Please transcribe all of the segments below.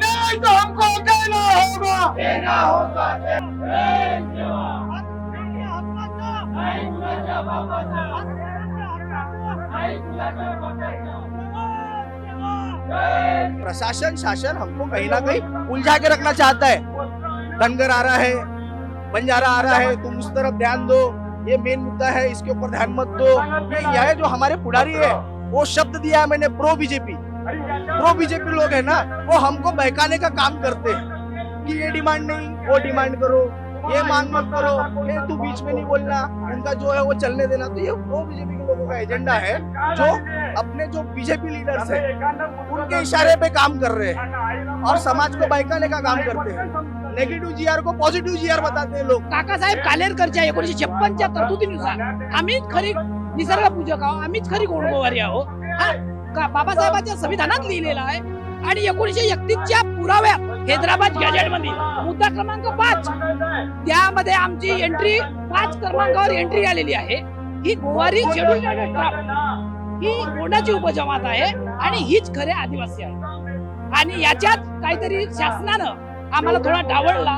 नहीं तो हमको देना होगा प्रशासन, शासन हमको कहीं ना कहीं उलझा के रखना चाहता है। धनगर आ रहा है, बंजारा आ रहा है, तुम उस तरफ़ ध्यान दो। ये मेन मुद्दा है, इसके ऊपर ध्यान मत दो। ये यह जो हमारे पुढ़ारी है, वो शब्द दिया है मैंने प्रो बीजेपी प्रो बीजेपी लोग है ना, वो हमको बहकाने का काम करते हैं कि ये डिमांड नहीं, वो डिमांड करो, ये मांग मत करो, ये तू बीच में नहीं बोलना उनका जो है वो चलने देना तो ये प्रो बीजेपी के लोगों का एजेंडा है, जो अपने जो बीजेपी लीडर्स है, उनके इशारे पे काम कर रहे हैं और समाज को बहकाने का काम करते हैं। नेगेटिव जीआर को पॉझिटिव्ह जीआर बताते हैं लोग। काकासाहेब कालेरकरच्या एकोणीशे छप्पनच्या तरतुदीनुसार आम्हीच खरी निसर्ग पूजक आहोत आम्हीच खरी गोडगोवारी हा का- बाबासाहेबांच्या संविधानात लिहिलेला आहे. आणि एकोणीशे एकतीसच्या पुराव्यात हैदराबाद गॅजेटमध्ये मुद्दा क्रमांक पाच. त्यामध्ये आमची एंट्री पाच क्रमांकावर एंट्री आलेली आहे. ही गोवारी शेड्यूल ही गोंडाची उपजमात आहे आणि हीच खरे आदिवासी आहे. आणि याच्यात काहीतरी शासनानं आम्हाला थोडा डावळला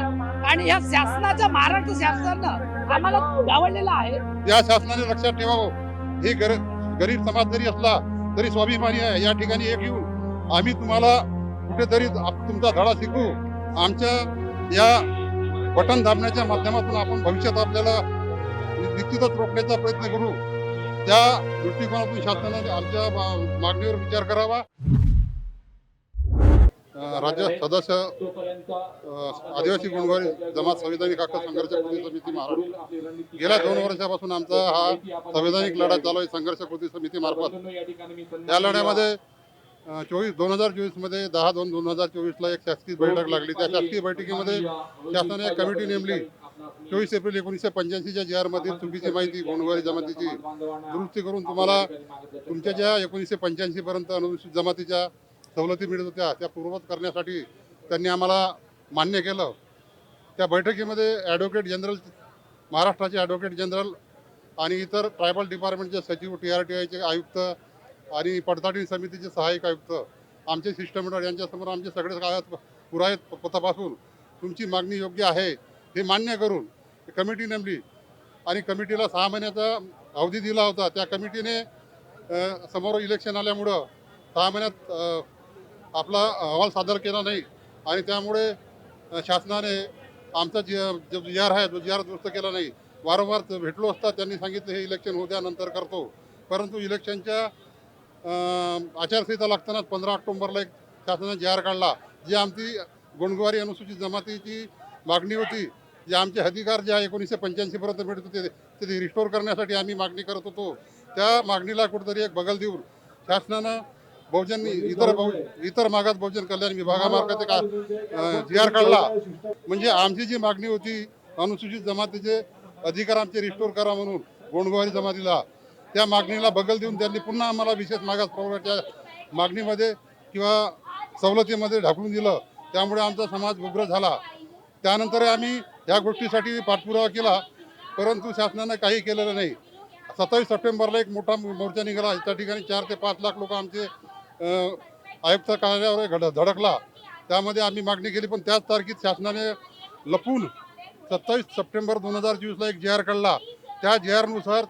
आणि या शासनाचा महाराष्ट्र शासनानं आम्हाला डावळलेला आहे. या शासनाने लक्षात ठेवावं हे हो. गरीब समाज जरी असला तरी स्वाभिमानी आहे या ठिकाणी एक येऊन आम्ही तुम्हाला कुठेतरी तुमचा धडा शिकू. आमच्या या बटन दाबण्याच्या माध्यमातून आपण भविष्यात आपल्याला निश्चितच रोखण्याचा प्रयत्न करू. त्या दृष्टिकोनातून शासनाने आमच्या मा- मागणीवर विचार करावा. राज्य सदस्य आदिवासी गुणवारी जमात संविधानिक हक्क संघर्ष कृती समिती महाराष्ट्र. गेल्या दोन वर्षापासून आमचा हा संवैधानिक लढा चालू आहे संघर्ष कृती समिती मार्फत. या लढ्यामध्ये चोवीस दोन हजार चोवीसमध्ये दहा दोन दोन हजार चोवीसला एक शासकीय बैठक लागली. त्या शासकीय बैठकीमध्ये शासनाने एक कमिटी नेमली. चोवीस एप्रिल एकोणीसशे पंच्याऐंशीच्या जी आरमधील चुकीची माहिती गोंडवारी जमातीची दुरुस्ती करून तुम्हाला तुमच्या ज्या एकोणीसशे पंच्याऐंशीपर्यंत अनुसूचित जमातीच्या सवलती मिळत होत्या. त्या पूर्वत करण्यासाठी त्यांनी आम्हाला मान्य केलं. त्या बैठकीमध्ये ॲडव्होकेट जनरल महाराष्ट्राचे ॲडव्होकेट जनरल आणि इतर ट्रायबल डिपार्टमेंटचे सचिव टी आर टी आयचे आयुक्त आणि पडताळणी समितीचे सहाय्यक आयुक्त आमचे शिष्टमंडळ यांच्यासमोर आमचे सगळे कागद पुरायत पथापासून तपासून. तुमची मागणी योग्य आहे हे मान्य करून कमिटी नेमली आणि कमिटीला सहा महिन्याचा अवधी दिला होता. त्या कमिटीने समोर इलेक्शन आल्यामुळं सहा महिन्यात आपला अहवाल सादर केला नाही आणि त्यामुळे शासनाने आमचा जी जो जी आर आहे तो जी आर दुरुस्त केला नाही. वारंवार भेटलो असता त्यांनी सांगितलं हे इलेक्शन होऊ नंतर करतो. परंतु इलेक्शनच्या आचारसंहिता लागतानाच पंधरा ऑक्टोंबरला एक शासनाने जी आर काढला. जी आमची गुणगुवारी अनुसूचित जमातीची मागणी होती. जे आमचे अधिकार जे आहे एकोणीसशे पंच्याऐंशीपर्यंत मिळत होते ते- ते रिस्टोर करण्यासाठी आम्ही मागणी करत होतो. त्या मागणीला कुठेतरी एक बगल देऊन शासनानं बहुजन इतर बहु इतर मागास बहुजन कल्याण विभागामार्फत एक जी आर काढला. म्हणजे आमची जी मागणी होती अनुसूचित जमातीचे अधिकार आमचे रिस्टोर करा म्हणून गोंडगोवारी जमातीला त्या मागणीला बगल देऊन त्यांनी पुन्हा आम्हाला विशेष मागास प्रवर्गाच्या मागणीमध्ये किंवा सवलतीमध्ये ढाकून दिलं. त्यामुळे आमचा समाज उग्र झाला. त्यानंतर आम्ही या गोष्टीसाठी पाठपुरावा केला परंतु शासनानं काही केलेलं नाही. सत्तावीस सप्टेंबरला एक मोठा मोर्चा निघाला. त्या ठिकाणी चार ते पाच लाख लोक आमचे आयुक्त कार्यालयावर घड धडकला. त्यामध्ये आम्ही मागणी केली पण त्याच तारखेत शासनाने लपून सत्तावीस सप्टेंबर दोन हजार चोवीसला एक जी आर काढला. त्या जी आरनुसार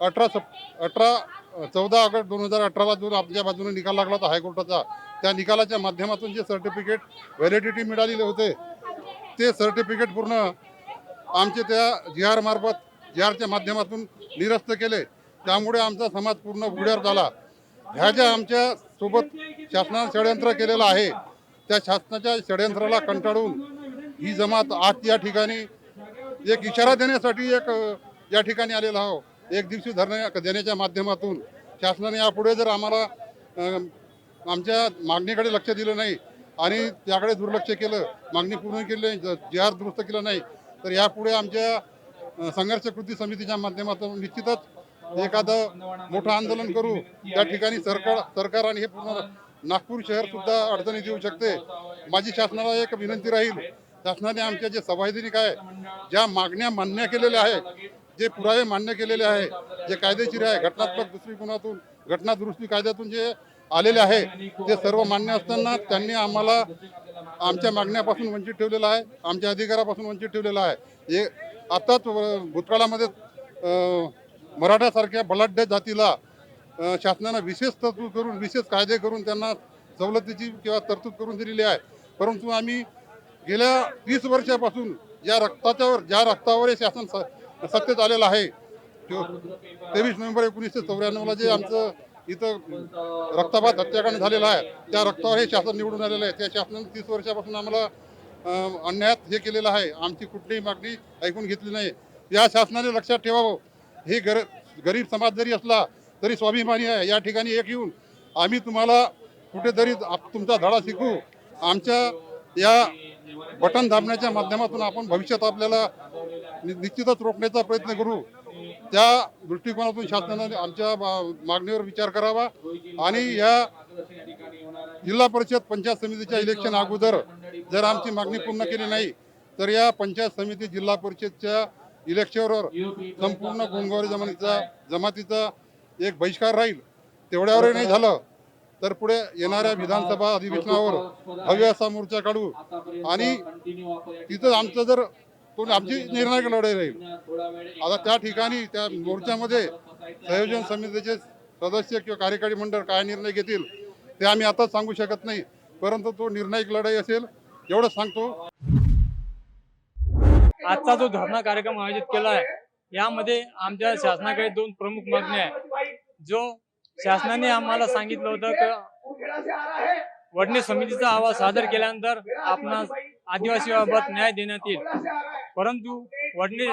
अठरा सप अठरा चौदा ऑगस्ट दोन हजार अठराला जो आमच्या बाजूने निकाल लागला होता हायकोर्टाचा. त्या निकालाच्या माध्यमातून जे सर्टिफिकेट व्हॅलिडिटी मिळालेले होते ते सर्टिफिकेट पूर्ण आमचे त्या जी आर मार्फत जी आरच्या माध्यमातून निरस्त केले. त्यामुळे आमचा समाज पूर्ण उघड्यावर झाला. ह्या ज्या आमच्या सोबत शासनानं षडयंत्र केलेलं आहे. त्या शासनाच्या षडयंत्राला कंटाळून ही जमात आज या ठिकाणी एक इशारा देण्यासाठी एक या ठिकाणी आलेला आहो एक दिवशी धरणे देण्याच्या माध्यमातून शासनाने यापुढे जर आम्हाला आमच्या मागणीकडे लक्ष दिलं नाही आणि त्याकडे दुर्लक्ष केलं मागणी पूर्ण केली नाही ज- दुरुस्त केलं नाही तर यापुढे आमच्या संघर्ष कृती समितीच्या माध्यमातून निश्चितच एखादं मोठं आंदोलन करू त्या ठिकाणी सरकार सरकार आणि हे पूर्ण नागपूर शहर सुद्धा अडचणीत येऊ शकते. माझी शासनाला एक विनंती राहील शासनाने आमच्या जे सभाधिनिक आहे ज्या मागण्या मान्य केलेल्या आहे जे पुरावे मान्य केलेले आहे जे कायदेशीर आहे घटनात्मक दृष्टिकोनातून घटना दुरुस्ती कायद्यातून जे आलेले आहे ते सर्व मान्य असताना त्यांनी आम्हाला आमच्या मागण्यापासून वंचित ठेवलेलं आहे आमच्या अधिकारापासून वंचित ठेवलेलं आहे. हे आत्ताच भूतकाळामध्ये मराठासारख्या बलाढ्य जातीला शासनानं विशेष तरतूद करून विशेष कायदे करून त्यांना सवलतीची किंवा तरतूद करून दिलेली आहे. परंतु आम्ही गेल्या तीस वर्षापासून या रक्ताच्यावर ज्या रक्तावर हे शासन स- सत्तेत आलेलं आहे तेवीस नोव्हेंबर एकोणीसशे चौऱ्याण्णवला जे आमचं इथं रक्तपात हत्याकांड झालेलं आहे त्या रक्तावर हे शासन निवडून आलेलं आहे. त्या शासनाने तीस वर्षापासून आम्हाला अन्यायात हे केलेलं आहे. आमची कुठलीही मागणी ऐकून घेतली नाही. या शासनाने लक्षात ठेवावं. हे गर गरीब समाज जरी असला तरी स्वाभिमानी आहे. या ठिकाणी एक येऊन आम्ही तुम्हाला कुठेतरी आप- तुमचा धडा शिकू. आमच्या या बटन दाबण्याच्या माध्यमातून आपण भविष्यात आपल्याला निश्चितच रोखण्याचा प्रयत्न करू. त्या दृष्टिकोनातून शासनाने आमच्या मा- मागणीवर विचार करावा आणि या जिल्हा परिषद पंचायत समितीच्या इलेक्शन अगोदर जर आमची मागणी पूर्ण केली नाही तर या पंचायत समिती जिल्हा परिषदच्या इलेक्शनवर संपूर्ण गुंगवारी जमातीचा जमातीचा एक बहिष्कार राहील. तेवढ्यावरही नाही झालं. तर पुढे येणाऱ्या विधानसभा अधिवेशनावर भव्य असा मोर्चा काढू. आणि तिथं आमचं जर तो आमची निर्णायक लढाई राहील. आता त्या ठिकाणी त्या मोर्चामध्ये संयोजन समितीचे सदस्य किंवा कार्यकारी मंडळ काय निर्णय घेतील ते आम्ही आताच सांगू शकत नाही. परंतु तो निर्णायक लढाई असेल एवढंच सांगतो. आजचा जो धरणा कार्यक्रम आयोजित केला आहे यामध्ये आमच्या शासनाकडे दोन प्रमुख मागण्या आहे जो शासनाने आम्हाला सांगितलं होतं की वडणे समितीचा अहवाल सादर केल्यानंतर आपणास आदिवासीबाबत न्याय देण्यात येईल. परंतु वडणे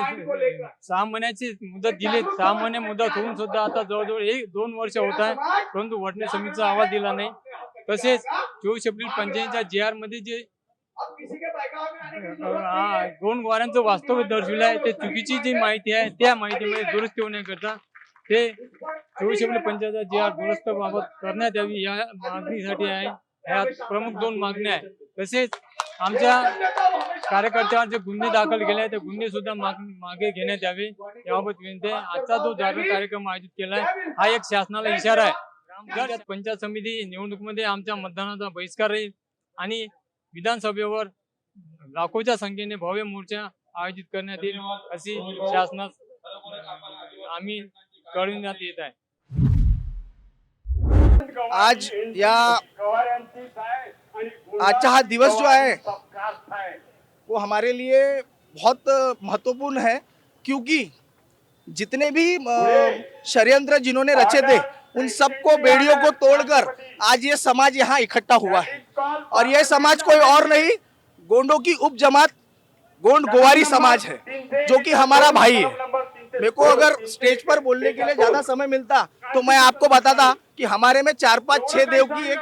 सहा महिन्याची मुदत दिली सहा महिने मुदत होऊन सुद्धा आता जवळजवळ एक दोन वर्ष होत आहे परंतु वडणे समितीचा अहवाल दिला नाही. तसेच चोवीस एप्रिल पंचायतच्या जी आरमध्ये जे दोन वाऱ्यांचं वास्तव दर्शविलं आहे. ते चुकीची जी माहिती आहे त्या माहितीमध्ये दुरुस्ती होण्याकरता ते चोवीस एप्रिल पंचायत जी आर दुरुस्त बाबत करण्यात यावी या मागणीसाठी आहे. ह्या प्रमुख दोन मागण्या आहेत. तसेच आमच्या कार्यकर्त्यांवर जे गुन्हे दाखल केले आहेत. ते गुन्हे सुद्धा मागे घेण्यात यावे. याबाबत विनंती आहे. आजचा जो जागृत कार्यक्रम आयोजित केला आहे हा एक शासनाला इशारा आहे. जर पंचायत समिती निवडणुकीमध्ये आमच्या मतदानाचा बहिष्कार राहील आणि विधानसभेवर लाखोच्या संख्येने भव्य मोर्चा आयोजित करण्यात येईल अशी आज या आजचा दिवस जो है वो हमारे लिए बहुत महत्वपूर्ण है, क्योंकि जितने भी षड्यंत्र जिन्होंने रचे थे, उन सबको बेड़ियों को तोड़कर आज ये समाज यहाँ इकट्ठा हुआ है। और ये समाज कोई और नहीं गोंडों की उप जमात गोंड गोवारी समाज है, जो कि हमारा भाई है। मेरे को अगर स्टेज पर बोलने के लिए ज़्यादा समय मिलता तो मैं आपको बताता कि हमारे में चार पाँच छह देव की एक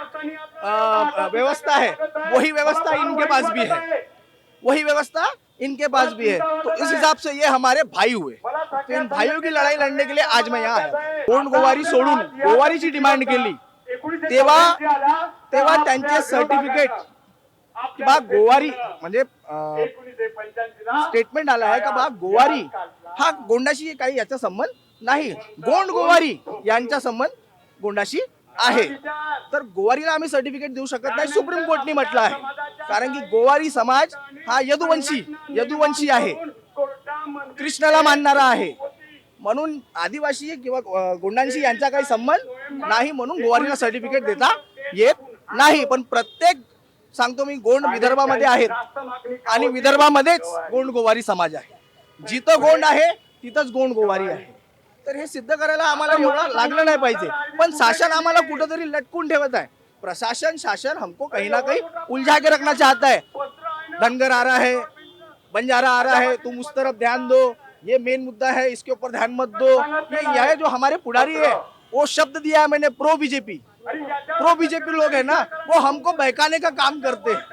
व्यवस्था है। वही व्यवस्था इनके पास भी है। वही व्यवस्था इनके पास भी है। तो इस हिसाब से ये हमारे भाई हुए। तो इन भाइयों की लड़ाई लड़ने के लिए आज मैं यहाँ आया। कोण गोवारी सोडून गोवारीची डिमांड केली तेव्हा तेव्हा त्यांचे सर्टिफिकेट की बा गोवारी म्हणजे स्टेटमेंट आला आहे का बा गोवारी? हा गोंडाशी काही याचा संबंध नाही. गोंड गोवारी यांचा संबंध गोंडाशी आहे. तर गोवारीला आम्ही सर्टिफिकेट देऊ शकत नाही. सुप्रीम कोर्टने म्हटलं आहे. कारण की गोवारी समाज हा यदुवंशी यदुवंशी आहे. कृष्णाला मानणारा आहे. म्हणून आदिवासी किंवा गोंडांशी यांचा काही संबंध नाही म्हणून गोवारीला सर्टिफिकेट देता येत नाही. पण प्रत्येक सांगतो मी गोंड विदर्भामध्ये आहेत. आणि विदर्भामध्येच गोंड गोवारी समाज आहे. जिथं गोंड आहे तिथंच गोंड गोवारी आहे. तर हे सिद्ध करायला आम्हाला एवढं लागलं नाही पाहिजे. पण शासन आम्हाला कुठंतरी लटकून ठेवत आहे. प्रशासन शासन हमको कहीं ना कहीं उलझा के रखना चाहता है धनगर आ रहा है बंजारा आ रहा है तुम उस तरफ ध्यान दो ये मेन मुद्दा है इसके ऊपर ध्यान मत दो. ये यह जो हमारे पुजारी है वो शब्द दिया है मैंने प्रो बीजेपी प्रो बीजेपी लोग है ना, वो हमको बहकाने का काम करते हैं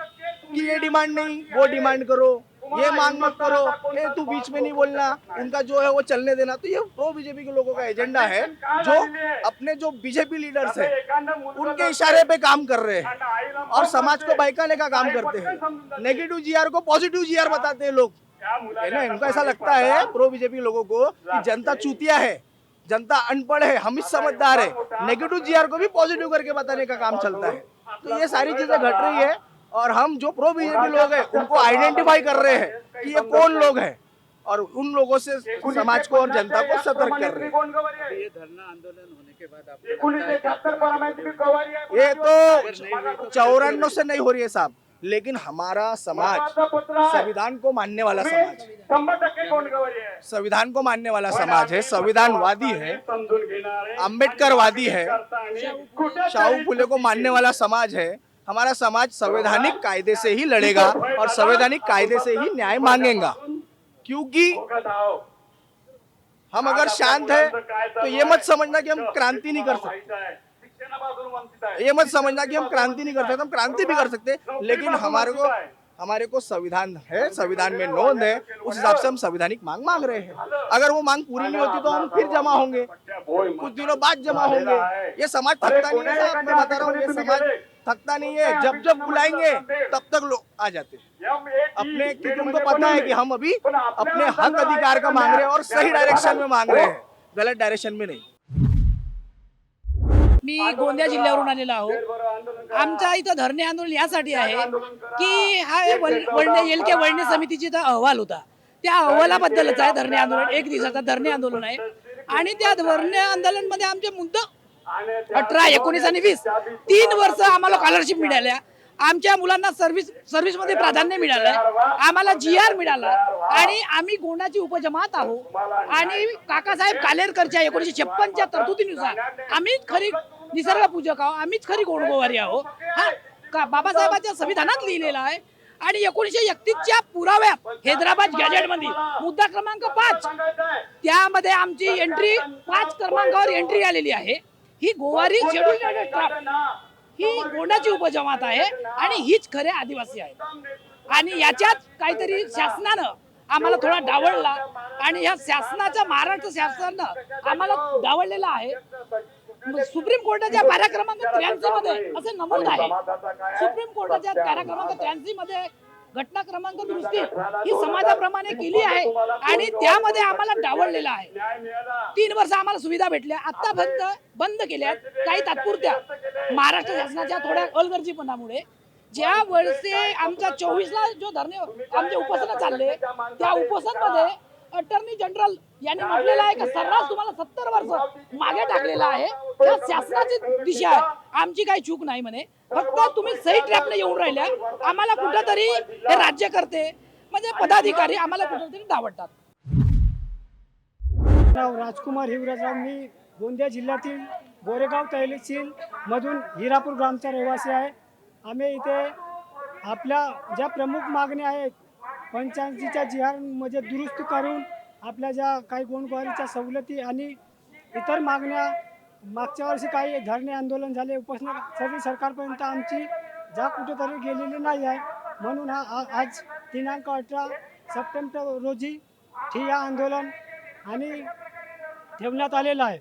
कि ये डिमांड नहीं, वो डिमांड करो, ये मांग मत करो, ये तू बीच में नहीं बोलना उनका जो है वो चलने देना। तो ये प्रो बीजेपी के लोगों का एजेंडा है, जो अपने जो बीजेपी लीडर्स है, उनके इशारे पे काम कर रहे हैं और समाज को बहकाने का काम करते हैं। नेगेटिव जीआर को पॉजिटिव जीआर बताते हैं लोग। है ना, इनको ऐसा लगता है प्रो बीजेपी लोगों को कि जनता चूतिया है। जनता अनपढ़ है हम ही समझदार है। नेगेटिव जीआर को भी पॉजिटिव करके बताने का काम चलता है। तो ये सारी चीज़ें घट रही है और हम जो प्रो बीजेपी लोग हैं उनको आइडेंटिफाई कर रहे हैं कि ये कौन लोग हैं और उन लोगों से समाज को और जनता को सतर्क कर रहे हैं। ये धरना आंदोलन होने के बाद ये तो चौरानवे से नहीं हो रही है साहब। लेकिन हमारा समाज संविधान को मानने वाला समाज संविधान को मानने वाला समाज है संविधानवादी है अम्बेडकरवादी है। शाहू फुले को मानने वाला समाज है। हमारा समाज संवैधानिक कायदे से ही लड़ेगा और संवैधानिक कायदे से ही न्याय मांगेगा। क्योंकि हम अगर शांत है तो ये मत समझना कि हम क्रांति नहीं कर सकते। ये मत समझना कि हम क्रांति नहीं कर सकते हम क्रांति भी कर सकते लेकिन हमारे को हमारे को संविधान है संविधान में नोंद है उस हिसाब से हम संवैधानिक मांग मांग रहे हैं। अगर वो मांग पूरी नहीं होती तो हम फिर जमा होंगे कुछ दिनों बाद जमा होंगे। ये समाज थकता नहीं है साहब मैं बता रहा हूँ ये समाज थकता नहीं है जब जब बुलाएँगे तब तक लोग आ जाते हैं। अपने क्योंकि उनको पता है कि हम अभी अपने हक अधिकार का मांग रहे हैं और सही डायरेक्शन में मांग रहे हैं गलत डायरेक्शन में नहीं। मी गोंदिया जिल्ह्यावरून आलेलो आहोत आमच्या इथं धरणे आंदोलन यासाठी आहे की हा वळणे एल के वळणे समितीचा इथं अहवाल होता. त्या अहवालाबद्दलच आहे धरणे आंदोलन. एक दिवसाचा धरणे आंदोलन आहे. आणि त्या धरणे आंदोलनमध्ये आमचे मुद्दा अठरा एकोणीस आणि वीस. तीन वर्ष आम्हाला स्कॉलरशिप मिळाल्या. आमच्या मुलांना सर्व्हिस सर्व्हिसमध्ये प्राधान्य मिळालंय आम्हाला जी आर मिळाला. आणि आम्ही गोंडाची उपजमात आहोत. आणि काकासाहेब कालेरकरच्या एकोणीशे छप्पनच्या तरतुदीनुसार आम्हीच खरी निसर्ग पूजक आहोत. आम्हीच खरी गोंडगोवारी आहोत. हा का बाबासाहेबांच्या संविधानात लिहिलेलं आहे. आणि एकोणीशे एकतीसच्या पुराव्यात हैदराबाद गॅजेटमध्ये मुद्दा क्रमांक पाच. त्यामध्ये आमची एंट्री पाच क्रमांकावर एंट्री आलेली आहे. ही गोवारी शेड्यूल ही गोंडाची उपजमात आहे आणि हीच खरे आदिवासी आहे आणि याच्यात काहीतरी शासनानं आम्हाला थोडा डावळला आणि या शासनाच्या महाराष्ट्र शासनानं आम्हाला डावळलेला आहे. सुप्रीम कोर्टाच्या पारा क्रमांक त्र्याऐंशी मध्ये असे नमूद आहे. सुप्रीम कोर्टाच्या पारा क्रमांक त्र्याऐंशी मध्ये घटना क्रमांक दुरुस्ती ही समाजाप्रमाणे केली आहे आणि त्यामध्ये आम्हाला डावळलेलं आहे. तीन वर्ष आम्हाला सुविधा भेटल्या. आता फक्त बंद केल्यात. काही तात्पुरत्या महाराष्ट्र शासनाच्या थोड्या अलगर्जीपणामुळे. ज्या वर्षी आमच्या चोवीसला जो धरणे आमचे उपोषण चालले त्या उपोषणमध्ये अटर्नी जनरल यांनी म्हटलेलं आहे की सर्रास तुम्हाला सत्तर वर्ष मागे टाकलेलं आहे. त्या शासनाची दिशा आहे. आमची काही चूक नाही म्हणे. फक्त तुम्ही सही ट्रॅपने येऊन राहिल्या. आम्हाला कुठंतरी हे राज्य करते. म्हणजे पदाधिकारी आम्हाला कुठंतरी डावडतात नाव राजकुमार हिवराजराव मी गोंदिया जिल्ह्यातील गोरेगाव तहसील मधून हिरापूर ग्रामचा रहिवासी आहे. आम्ही इथे आपल्या ज्या प्रमुख मागण्या आहेत पंच्याऐंशीच्या जिहारमध्ये दुरुस्त करून आपल्या ज्या काही गोंडगोवारीच्या सवलती आणि इतर मागण्या मागच्या वर्षी काही धरणे आंदोलन झाले उपोषण सगळी सरकारपर्यंत आमची जा कुठेतरी गेलेली नाही आहे. म्हणून हा आज दिनांक अठरा सप्टेंबर रोजी ठिय्या आंदोलन आणि ठेवण्यात आलेलं आहे.